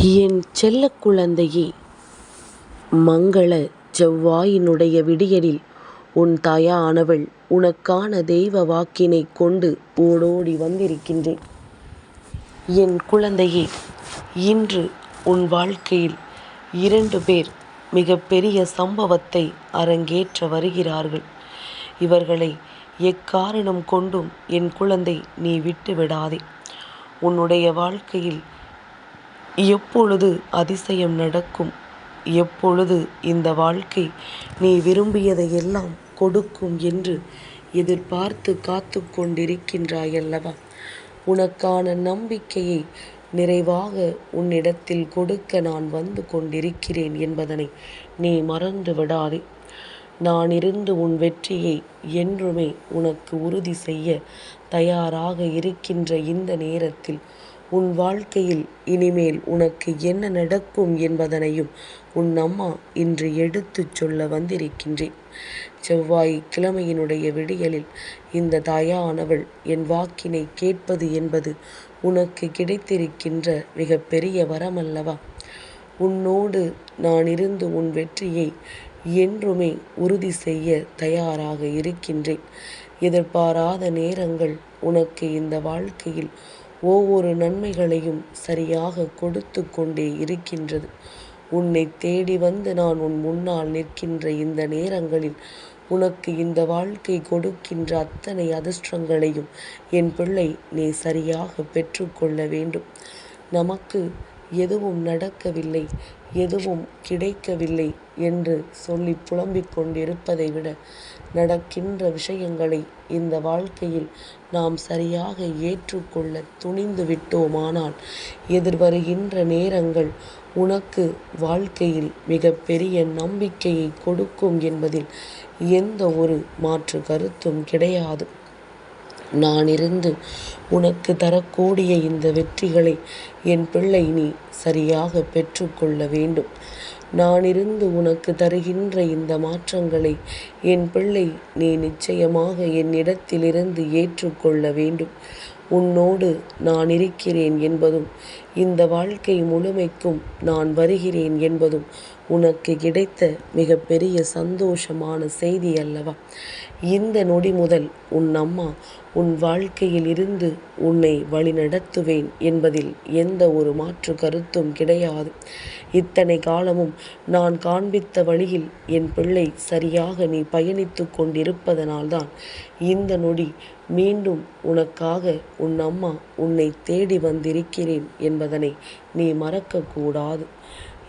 என் செல்ல குழந்தையே மங்கள செவ்வாயினுடைய விடியலில் உன் தாயானவள் உனக்கான தெய்வ வாக்கினைக் கொண்டு ஓடோடி வந்திருக்கின்றேன். என் குழந்தையே இன்று உன் வாழ்க்கையில் இரண்டு பேர் மிகப்பெரிய சம்பவத்தை அரங்கேற்ற வருகிறார்கள். இவர்களை எக்காரணம் கொண்டும் என் குழந்தை நீ விட்டு விடாதே உன்னுடைய வாழ்க்கையில் எப்பொழுது அதிசயம் நடக்கும்? எப்பொழுது இந்த வாழ்க்கை நீ விரும்பியதை எல்லாம் கொடுக்கும் என்று எதிர்பார்த்து காத்து கொண்டிருக்கின்றாயல்லவா? உனக்கான நம்பிக்கையை நிறைவாக உன்னிடத்தில் கொடுக்க நான் வந்து கொண்டிருக்கிறேன் என்பதனை நீ மறந்து விடாதே. நான் இருந்து உன் வெற்றியை என்றுமே உனக்கு உறுதி செய்ய தயாராக இருக்கின்ற இந்த நேரத்தில் உன் வாழ்க்கையில் இனிமேல் உனக்கு என்ன நடக்கும் என்பதனையும் உன் அம்மா இன்று எடுத்துச் சொல்ல வந்திருக்கின்றேன். செவ்வாய் கிழமையினுடைய விடியலில் இந்த தாயானவள் என் வாக்கினை கேட்பது என்பது உனக்கு கிடைத்திருக்கின்ற மிகப்பெரிய வரமல்லவா? உன்னோடு நான் இருந்து உன் வெற்றியை என்றுமே உறுதி செய்ய தயாராக இருக்கின்றேன். எதிர்பாராத நேரங்கள் உனக்கு இந்த வாழ்க்கையில் ஒவ்வொரு நன்மைகளையும் சரியாக கொடுத்து கொண்டே இருக்கின்றது. உன்னை தேடி வந்து நான் உன் முன்னால் நிற்கின்ற இந்த நேரங்களில் உனக்கு இந்த வாழ்க்கை கொடுக்கின்ற அத்தனை அதிர்ஷ்டங்களையும் என் பிள்ளை நீ சரியாக பெற்றுக்கொள்ள வேண்டும். நமக்கு எதுவும் நடக்கவில்லை எதுவும் கிடைக்கவில்லை என்று சொல்லி புலம்பிக் கொண்டிருப்பதை விட நடக்கின்ற விஷயங்களை இந்த வாழ்க்கையில் நாம் சரியாக ஏற்றுக்கொள்ள துணிந்து விட்டோமானால் எதிர்வருகின்ற நேரங்கள் உனக்கு வாழ்க்கையில் மிகப்பெரிய நம்பிக்கையை கொடுக்கும் என்பதில் எந்த ஒரு மாற்று கருத்தும் கிடையாது. நான் இருந்து உனக்கு தரக்கூடிய இந்த வெற்றிகளை என் பிள்ளை நீ சரியாக பெற்றுக்கொள்ள வேண்டும். நான் இருந்து உனக்கு தருகின்ற இந்த மாற்றங்களை என் பிள்ளை நீ நிச்சயமாக என்னிடத்திலிருந்து ஏற்றுக்கொள்ள வேண்டும். உன்னோடு நான் இருக்கிறேன் என்பதும் இந்த வாழ்க்கை முழுமைக்கும் நான் வருகிறேன் என்பதும் உனக்கு கிடைத்த மிகப்பெரிய சந்தோஷமான செய்தி அல்லவா? இந்த நொடி முதல் உன் அம்மா உன் வாழ்க்கையில் இருந்து உன்னை வழிநடத்துவேன் என்பதில் எந்த ஒரு மாற்று கருத்தும் கிடையாது. இத்தனை காலமும் நான் காண்பித்த வழியில் என் பிள்ளை சரியாக நீ பயணித்து கொண்டிருப்பதனால்தான் இந்த நொடி மீண்டும் உனக்காக உன் அம்மா உன்னை தேடி வந்திருக்கிறேன் என்பதனை நீ மறக்கக்கூடாது.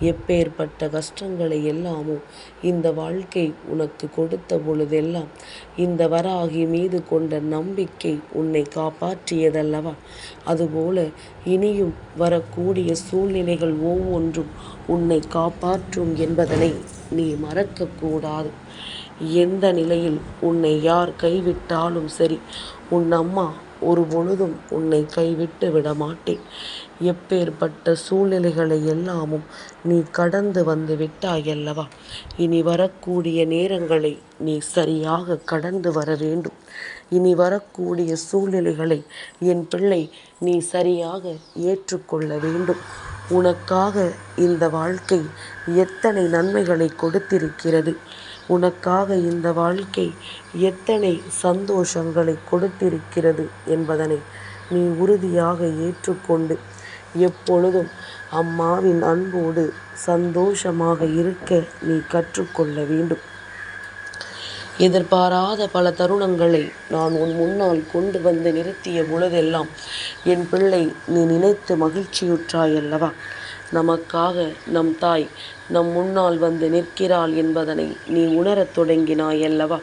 எப்பேற்பட்ட கஷ்டங்களை எல்லாமும் இந்த வாழ்க்கை உனக்கு கொடுத்த பொழுதெல்லாம் இந்த வராகி மீது கொண்ட நம்பிக்கை உன்னை காப்பாற்றியதல்லவா? அதுபோல இனியும் வரக்கூடிய சூழ்நிலைகள் ஒவ்வொன்றும் உன்னை காப்பாற்றும் என்பதனை நீ மறக்கக்கூடாது. எந்த நிலையில் உன்னை யார் கைவிட்டாலும் சரி உன் அம்மா ஒரு பொழுதும் உன்னை கைவிட்டு விட மாட்டேன் எப்பேற்பட்ட சூழ்நிலைகளை எல்லாமும் நீ கடந்து வந்து விட்டாயல்லவா? இனி வரக்கூடிய நேரங்களை நீ சரியாக கடந்து வர வேண்டும். இனி வரக்கூடிய சூழ்நிலைகளை என் பிள்ளை நீ சரியாக ஏற்றுக்கொள்ள வேண்டும். உனக்காக இந்த வாழ்க்கை எத்தனை நன்மைகளை கொடுத்திருக்கிறது? உனக்காக இந்த வாழ்க்கை எத்தனை சந்தோஷங்களை கொடுத்திருக்கிறது என்பதனை நீ உறுதியாக ஏற்றுக்கொண்டு எப்பொழுதும் அம்மாவின் அன்போடு சந்தோஷமாக இருக்க நீ கற்றுக்கொள்ள வேண்டும். எதிர்பாராத பல தருணங்களை நான் உன் முன்னால் கொண்டு வந்து நிறுத்திய பொழுதெல்லாம் என் பிள்ளை நீ நினைத்து மகிழ்ச்சியுற்றாய் அல்லவா நமக்காக நம் தாய் நம் முன்னால் வந்து நிற்கிறாள் என்பதனை நீ உணரத் தொடங்கினாய் அல்லவா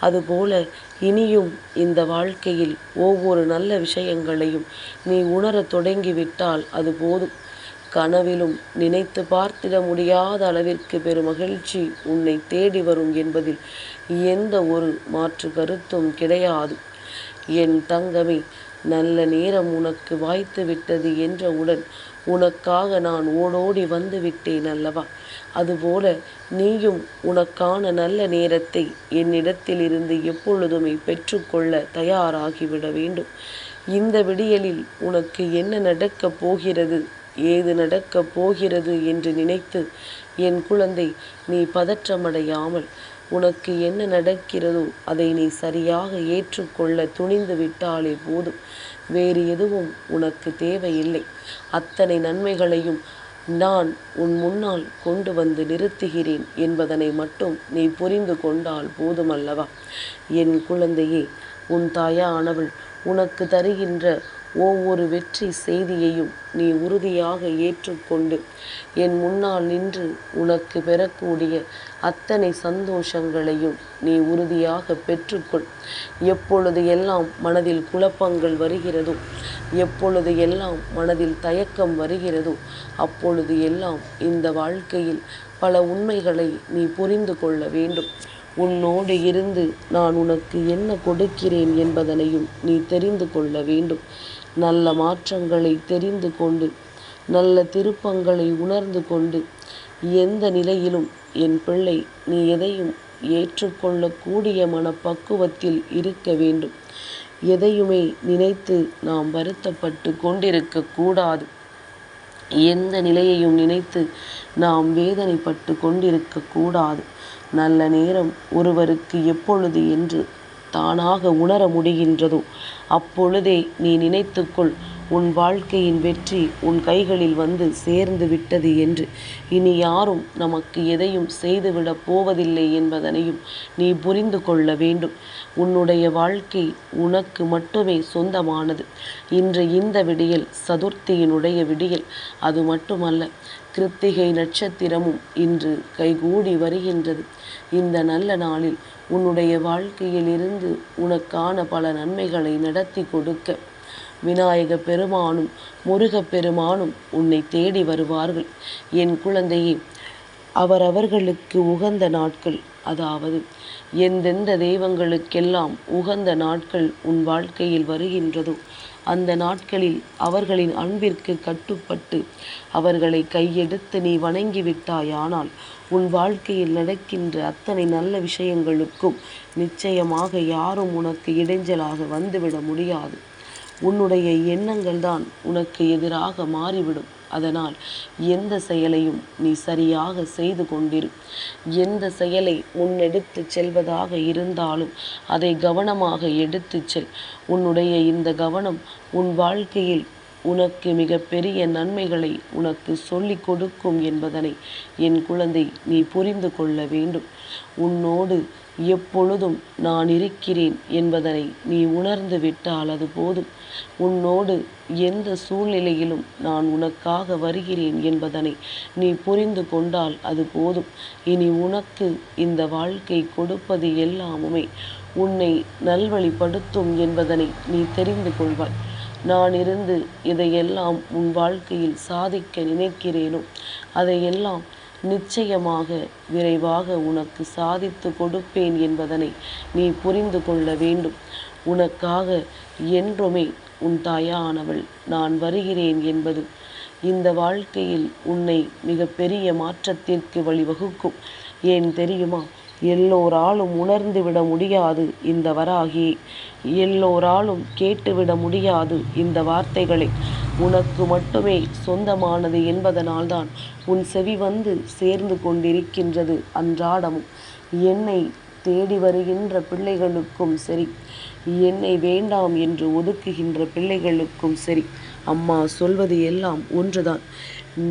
அதுபோல இனியும் இந்த வாழ்க்கையில் ஒவ்வொரு நல்ல விஷயங்களையும் நீ உணரத் தொடங்கிவிட்டால் அது போதும். கனவிலும் நினைத்து பார்த்திட முடியாத அளவிற்கு பெரும் மகிழ்ச்சி உன்னை தேடி வரும் என்பதில் எந்த ஒரு மாற்று கருத்தும் கிடையாது. என் தங்கமே நல்ல நேரம் உனக்கு வாய்த்து விட்டது என்றவுடன் உனக்காக நான் ஓடோடி வந்து விட்டேன் அல்லவா? அதுபோல நீயும் உனக்கான நல்ல நேரத்தை என்னிடத்திலிருந்து எப்பொழுதுமே பெற்றுக்கொள்ள தயாராகிவிட வேண்டும். இந்த விடியலில் உனக்கு என்ன நடக்கப் போகிறது? ஏது நடக்கப் போகிறது என்று நினைத்து என் குழந்தை நீ பதற்றமடையாமல் உனக்கு என்ன நடக்கிறதோ அதை நீ சரியாக ஏற்றுக்கொள்ள துணிந்து விட்டாலே போதும். வேறு எதுவும் உனக்கு தேவையில்லை. அத்தனை நன்மைகளையும் நான் உன் முன்னால் கொண்டு வந்து நிறுத்துகிறேன் என்பதனை மட்டும் நீ புரிந்து கொண்டால் போதுமல்லவா? என் குழந்தையே உன் தாயானவள் உனக்கு தருகின்ற ஒவ்வொரு வெற்றி செய்தியையும் நீ உறுதியாக ஏற்றுக்கொண்டு என் முன்னால் நின்று உனக்கு பெறக்கூடிய அத்தனை சந்தோஷங்களையும் நீ உறுதியாக பெற்றுக்கொள். எப்பொழுது எல்லாம் மனதில் குழப்பங்கள் வருகிறதோ எப்பொழுது எல்லாம் மனதில் தயக்கம் வருகிறதோ அப்பொழுது எல்லாம் இந்த வாழ்க்கையில் பல உண்மைகளை நீ புரிந்து கொள்ள வேண்டும். உன்னோடு இருந்து நான் உனக்கு என்ன கொடுக்கிறேன் என்பதனையும் நீ தெரிந்து கொள்ள வேண்டும். நல்ல மாற்றங்களை தெரிந்து கொண்டு நல்ல திருப்பங்களை உணர்ந்து கொண்டு எந்த நிலையிலும் என் பிள்ளை நீ எதையும் ஏற்றுக்கொள்ளக்கூடிய மனப்பக்குவத்தில் இருக்க வேண்டும். எதையுமே நினைத்து நாம் வருத்தப்பட்டு கொண்டிருக்க கூடாது. எந்த நிலையையும் நினைத்து நாம் வேதனைப்பட்டு கொண்டிருக்க கூடாது. நல்ல நேரம் ஒருவருக்கு எப்பொழுது என்று தானாக உணர முடிகின்றதோ. அப்பொழுதே நீ நினைத்துக்கொள் உன் வாழ்க்கையின் வெற்றி உன் கைகளில் வந்து சேர்ந்து விட்டது என்று. இனி யாரும் நமக்கு எதையும் செய்துவிடப் போவதில்லை என்பதனையும் நீ புரிந்து கொள்ள வேண்டும். உன்னுடைய வாழ்க்கை உனக்கு மட்டுமே சொந்தமானது. இன்று இந்த விடியல் சதுர்த்தியினுடைய விடியல். அது மட்டுமல்ல கிருத்திகை நட்சத்திரமும் இன்று கைகூடி வருகின்றது. இந்த நல்ல நாளில் உன்னுடைய வாழ்க்கையில் இருந்து உனக்கான பல நன்மைகளை நடத்தி கொடுக்க விநாயக பெருமானும் முருகப் பெருமானும் உன்னை தேடி வருவார்கள். என் குழந்தையே அவரவர்களுக்கு உகந்த நாட்கள் அதாவது எந்தெந்த தெய்வங்களுக்கெல்லாம் உகந்த நாட்கள் உன் வாழ்க்கையில் வருகின்றதோ அந்த நாட்களில் அவர்களின் அன்பிற்கு கட்டுப்பட்டு அவர்களை கையெடுத்து நீ வணங்கிவிட்டாயானால் உன் வாழ்க்கையில் நடக்கின்ற அத்தனை நல்ல விஷயங்களுக்கும் நிச்சயமாக யாரும் உனக்கு இடைஞ்சலாக வந்துவிட முடியாது. உன்னுடைய எண்ணங்கள் தான் உனக்கு எதிராக மாறிவிடும். அதனால் எந்த செயலையும் நீ சரியாக செய்து கொண்டிரு. எந்த செயலை முன்னெடுத்து செல்வதாக இருந்தாலும் அதை கவனமாக எடுத்து செல். உன்னுடைய இந்த கவனம் உன் வாழ்க்கையில் உனக்கு மிகப்பெரிய நன்மைகளை உனக்கு சொல்லிக் கொடுக்கும் என்பதனை என் குழந்தை நீ புரிந்து கொள்ள வேண்டும். உன்னோடு எப்பொழுதும் நான் இருக்கிறேன் என்பதனை நீ உணர்ந்து விட்டால் அது போதும். உன்னோடு எந்த சூழ்நிலையிலும் நான் உனக்காக வருகிறேன் என்பதனை நீ புரிந்து கொண்டால் அது போதும். இனி உனக்கு இந்த வாழ்க்கை கொடுப்பது எல்லாமுமே உன்னை நல்வழிப்படுத்தும் என்பதனை நீ தெரிந்து கொள்வாய். நான் இருந்து இதையெல்லாம் உன் வாழ்க்கையில் சாதிக்க நினைக்கிறேனோ? அதையெல்லாம் நிச்சயமாக விரைவாக உனக்கு சாதித்து கொடுப்பேன் என்பதனை நீ புரிந்து கொள்ள வேண்டும். உனக்காக என்றுமே உன் தாயானவள் நான் வருகிறேன் என்பது இந்த வாழ்க்கையில் உன்னை மிகப்பெரிய மாற்றத்திற்கு வழிவகுக்கும். ஏன் தெரியுமா? எல்லோராலும் உணர்ந்துவிட முடியாது இந்த வராகி. எல்லோராலும் கேட்டுவிட முடியாது இந்த வார்த்தைகளை. உனக்கு மட்டுமே சொந்தமானது என்பதனால்தான் உன் செவி வந்து சேர்ந்து கொண்டிருக்கின்றது அன்றாடமும். என்னை தேடி வருகின்ற பிள்ளைகளுக்கும் சரி என்னை வேண்டாம் என்று ஒதுக்குகின்ற பிள்ளைகளுக்கும் சரி அம்மா சொல்வது எல்லாம் ஒன்றுதான்.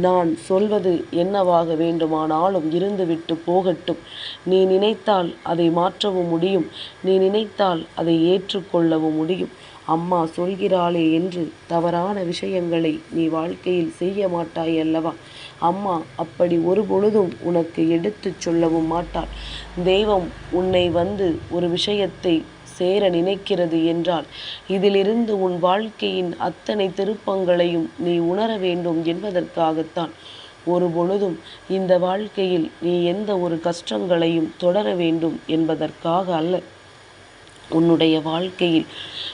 நான் சொல்வது என்னவாக வேண்டுமானாலும் இருந்துவிட்டு போகட்டும். நீ நினைத்தால் அதை மாற்றவும் முடியும். நீ நினைத்தால் அதை ஏற்றுக்கொள்ளவும் முடியும். அம்மா சொல்கிறாளே என்று தவறான விஷயங்களை நீ வாழ்க்கையில் செய்ய மாட்டாய் அல்லவா? அம்மா அப்படி ஒரு பொழுதும் உனக்கு எடுத்துச் சொல்லவும் மாட்டாள். தெய்வம் உன்னை வந்து ஒரு விஷயத்தை சேர நினைக்கிறது என்றால் இதிலிருந்து உன் வாழ்க்கையின் அத்தனை திருப்பங்களையும் நீ உணர வேண்டும் என்பதற்காகத்தான். ஒரு பொழுதும் இந்த வாழ்க்கையில் நீ எந்த ஒரு கஷ்டங்களையும் தொடர வேண்டும் என்பதற்காக அல்ல. உன்னுடைய வாழ்க்கையில்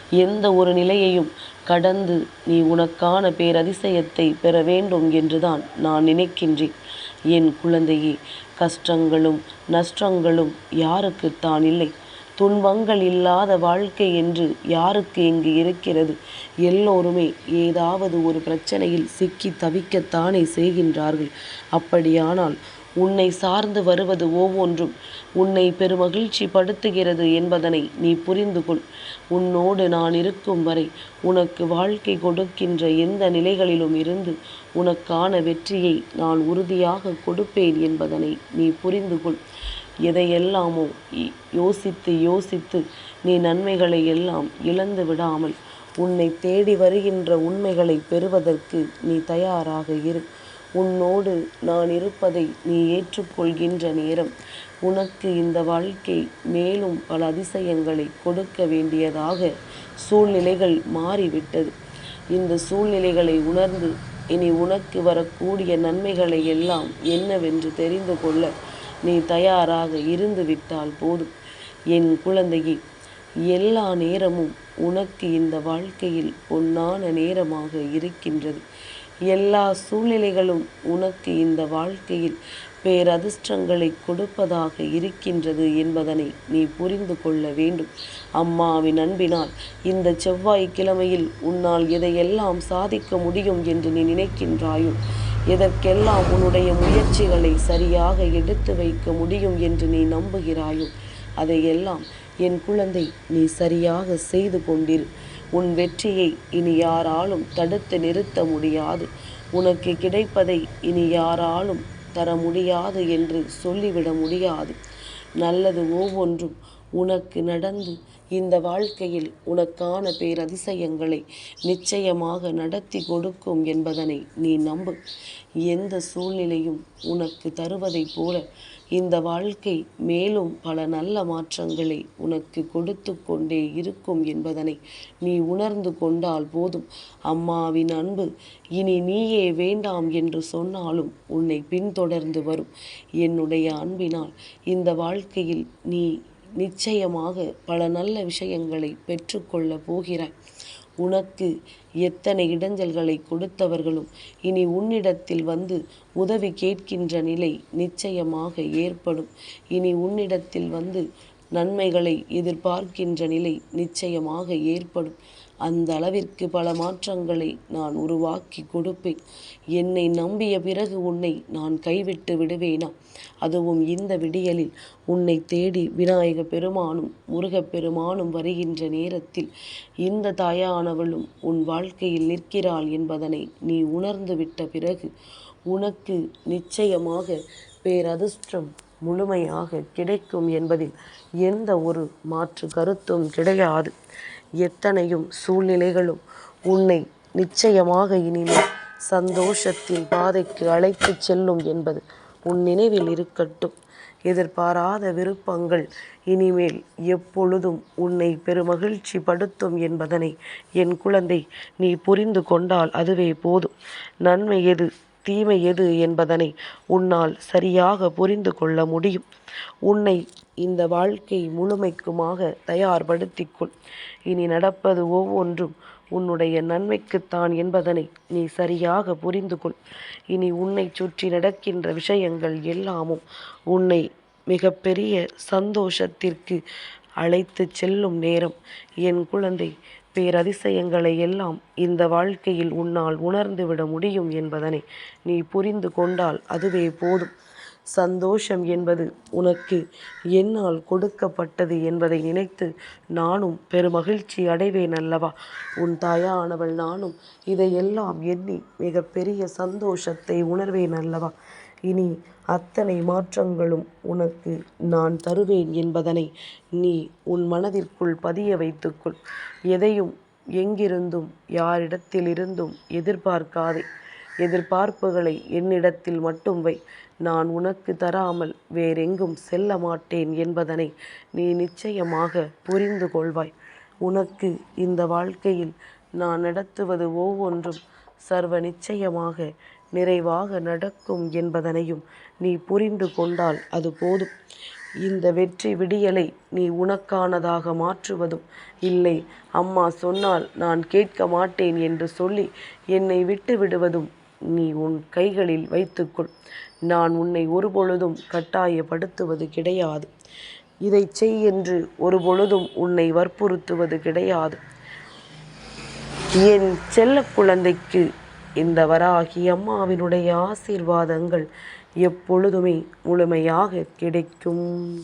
எந்த ஒரு நிலையையும் கடந்து நீ உனக்கான பேரதிசயத்தை பெற வேண்டும் என்றுதான் நான் நினைக்கின்றேன். என் குழந்தையே கஷ்டங்களும் நஷ்டங்களும் யாருக்குத்தான் இல்லை. துன்பங்கள் இல்லாத வாழ்க்கை என்று யாருக்கு இங்கு இருக்கிறது? எல்லோருமே ஏதாவது ஒரு பிரச்சனையில் சிக்கி தவிக்கத்தானே செய்கின்றார்கள். அப்படியானால் உன்னை சார்ந்து வருவது ஒவ்வொன்றும். உன்னை பெருமகிழ்ச்சி படுத்துகிறது என்பதனை நீ புரிந்து கொள். உன்னோடு நான் இருக்கும் வரை உனக்கு வாழ்க்கை கொடுக்கின்ற எந்த நிலைகளிலும் இருந்து உனக்கான வெற்றியை நான் உறுதியாக கொடுப்பேன் என்பதனை நீ புரிந்து கொள். எதையெல்லாமோ யோசித்து யோசித்து நீ நன்மைகளை எல்லாம் இழந்து விடாமல் உன்னை தேடி வருகின்ற உண்மைகளை பெறுவதற்கு நீ தயாராக இரு. உன்னோடு நான் இருப்பதை நீ ஏற்றுக்கொள்கின்ற நேரம். உனக்கு இந்த வாழ்க்கை மேலும் பல அதிசயங்களை கொடுக்க வேண்டியதாக சூழ்நிலைகள் மாறிவிட்டது. இந்த சூழ்நிலைகளை உணர்ந்து இனி உனக்கு வரக்கூடிய நன்மைகளை எல்லாம் என்னவென்று தெரிந்து கொள்ள நீ தயாராக இருந்து விட்டால் போதும். என் குழந்தையே எல்லா நேரமும் உனக்கு இந்த வாழ்க்கையில் பொன்னான நேரமாக இருக்கின்றது. எல்லா சூழ்நிலைகளும் உனக்கு இந்த வாழ்க்கையில் பேரதிர்ஷ்டங்களை கொடுப்பதாக இருக்கின்றது என்பதனை நீ புரிந்து கொள்ள வேண்டும். அம்மாவின் அன்பினால் இந்த செவ்வாய்க்கிழமையில் உன்னால் எதையெல்லாம் சாதிக்க முடியும் என்று நீ நினைக்கின்றாயோ எதற்கெல்லாம் உன்னுடைய முயற்சிகளை சரியாக எடுத்து வைக்க முடியும் என்று நீ நம்புகிறாயோ அதையெல்லாம் என் குழந்தை நீ சரியாக செய்து கொண்டிரு. உன் வெற்றியை இனி யாராலும் தடுத்து நிறுத்த முடியாது. உனக்கு கிடைப்பதை இனி யாராலும் தர முடியாது என்று சொல்லிவிட முடியாது. நல்லது ஒவ்வொன்றும் உனக்கு நடந்து இந்த வாழ்க்கையில் உனக்கான பேரதிசயங்களை நிச்சயமாக நடத்தி கொடுக்கும் என்பதனை நீ நம்பு. எந்த சூழ்நிலையும் உனக்கு தருவதைப் போல இந்த வாழ்க்கை மேலும் பல நல்ல மாற்றங்களை உனக்கு கொடுத்து கொண்டே இருக்கும் என்பதனை நீ உணர்ந்து கொண்டால் போதும். அம்மாவின் அன்பு இனி நீயே வேண்டாம் என்று சொன்னாலும் உன்னை பின்தொடர்ந்து வரும். என்னுடைய அன்பினால் இந்த வாழ்க்கையில் நீ நிச்சயமாக பல நல்ல விஷயங்களை பெற்றுக்கொள்ளப் போகிறாய். உனக்கு எத்தனை இடைஞ்சல்களை கொடுத்தவர்களும் இனி உன்னிடத்தில் வந்து உதவி கேட்கின்ற நிலை நிச்சயமாக ஏற்படும். இனி உன்னிடத்தில் வந்து நன்மைகளை எதிர்பார்க்கின்ற நிலை நிச்சயமாக ஏற்படும். அந்த அளவிற்கு பல மாற்றங்களை நான் உருவாக்கி கொடுப்பேன். என்னை நம்பிய பிறகு உன்னை நான் கைவிட்டு விடுவேனா? அதுவும் இந்த விடியலில் உன்னை தேடி விநாயக பெருமானும் முருகப் பெருமானும் வருகின்ற நேரத்தில் இந்த தாயானவளும் உன் வாழ்க்கையில் நிற்கிறாள் என்பதனை நீ உணர்ந்து விட்ட பிறகு உனக்கு நிச்சயமாக பேரதிர்ஷ்டம் முழுமையாக கிடைக்கும் என்பதில் எந்த ஒரு மாற்று கருத்தும் கிடையாது. எத்தனையும் சூழ்நிலைகளும் உன்னை நிச்சயமாக இனிமேல் சந்தோஷத்தின் பாதைக்கு அழைத்துச் செல்லும் என்பது உன் நினைவில் இருக்கட்டும். எதிர்பாராத விருப்பங்கள் இனிமேல் எப்பொழுதும் உன்னை பெருமகிழ்ச்சி படுத்தும் என்பதனை என் குழந்தை நீ புரிந்து கொண்டால் அதுவே போதும். நன்மை எது தீமை எது என்பதனை உன்னால் சரியாக புரிந்து கொள்ள முடியும். உன்னை இந்த வாழ்க்கை முழுமைக்குமாக தயார்படுத்திக்கொள். இனி நடப்பது ஒவ்வொன்றும் உன்னுடைய நன்மைக்குத்தான் என்பதனை நீ சரியாக புரிந்து கொள் இனி உன்னை சுற்றி நடக்கின்ற விஷயங்கள் எல்லாமும் உன்னை மிகப்பெரிய சந்தோஷத்திற்கு அழைத்து செல்லும் நேரம். என் குழந்தை பேரதிசயங்களை எல்லாம் இந்த வாழ்க்கையில் உன்னால் உணர்ந்துவிட முடியும் என்பதனை நீ புரிந்து கொண்டால் அதுவே போதும். சந்தோஷம் என்பது உனக்கு என்னால் கொடுக்கப்பட்டது என்பதை நினைத்து நானும் பெருமகிழ்ச்சி அடைவேன் அல்லவா? உன் தாயானவள் நானும் இதையெல்லாம் எண்ணி மிகப்பெரிய சந்தோஷத்தை உணர்வேன் அல்லவா? இனி அத்தனை மாற்றங்களும் உனக்கு நான் தருவேன் என்பதனை நீ உன் மனதிற்குள் பதிய வைத்துக்கொள். எதையும் எங்கிருந்தும் யாரிடத்திலிருந்தும் எதிர்பார்க்காதே. எதிர்பார்ப்புகளை என்னிடத்தில் மட்டும் வை. நான் உனக்கு தராமல் வேறெங்கும் செல்ல மாட்டேன் என்பதனை நீ நிச்சயமாக புரிந்து கொள்வாய். உனக்கு இந்த வாழ்க்கையில் நான் நடத்துவது ஒவ்வொன்றும் சர்வ நிச்சயமாக நிறைவாக நடக்கும் என்பதனையும் நீ புரிந்து கொண்டால் அது போதும். இந்த வெற்றி விடியலை நீ உனக்கானதாக மாற்றுவதும் இல்லை. அம்மா சொன்னால் நான் கேட்க மாட்டேன் என்று சொல்லி என்னை விட்டு விடுவதும் நீ உன் கைகளில் வைத்துக்கொள். நான் உன்னை ஒருபொழுதும் கட்டாயப்படுத்துவது கிடையாது. இதை செய் என்று ஒரு பொழுதும் உன்னை வற்புறுத்துவது கிடையாது. என் செல்ல குழந்தைக்கு இந்த வராகி அம்மாவினுடைய ஆசீர்வாதங்கள் எப்பொழுதுமே முழுமையாக கிடைக்கும்.